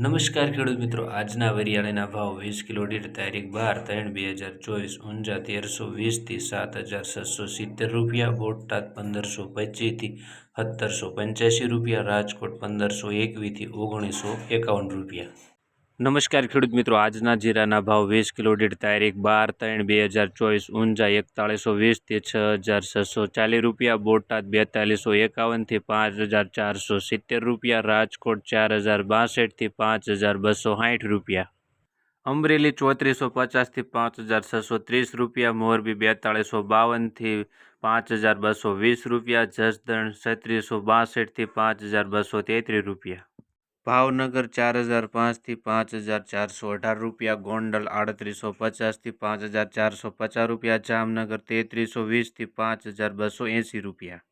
નમસ્કાર ખેડૂત મિત્રો. આજના વરિયાળીના ભાવ વીસ કિલો દીઠ તારીખ બાર ત્રણ બે હજાર ચોવીસ ઊંઝા તેરસો વીસથી સાત હજાર છસો સિત્તેર રૂપિયા, બોટાદ પંદરસો પચીસથી સત્તરસો પંચ્યાસી રૂપિયા, રાજકોટ પંદરસો એકવીસથી ઓગણીસો એકાવન રૂપિયા. નમસ્કાર ખેડૂત મિત્રો, આજના જીરાના ભાવ વીસ કિલો દીઠ તારીખ બાર ત્રણ બે હજાર ચોવીસ, ઊંઝા એકતાળીસો વીસથી છ હજાર છસો ચાલીસ રૂપિયા, બોટાદ બેતાલીસો એકાવનથી પાંચ હજાર ચારસો સિત્તેર રૂપિયા, રાજકોટ ચાર હજાર બાસઠથી પાંચ હજાર બસો સાઠ રૂપિયા. અમરેલી ચોત્રીસો પચાસથી પાંચ હજાર છસો ત્રીસ રૂપિયા, મોરબી બેતાળીસો બાવનથી પાંચ હજાર બસો વીસ રૂપિયા, જસદણ છત્રીસો બાસઠથી પાંચ હજાર બસો તેત્રીસ રૂપિયા. ભાવનગર ચાર હજાર પાંચથી પાંચ હજાર ચારસો અઢાર રૂપિયા, ગોંડલ આડત્રીસો પચાસથી પાંચ હજાર ચારસો પચાસ રૂપિયા, જામનગર તેત્રીસો વીસથી પાંચ હજાર બસો એંસી રૂપિયા.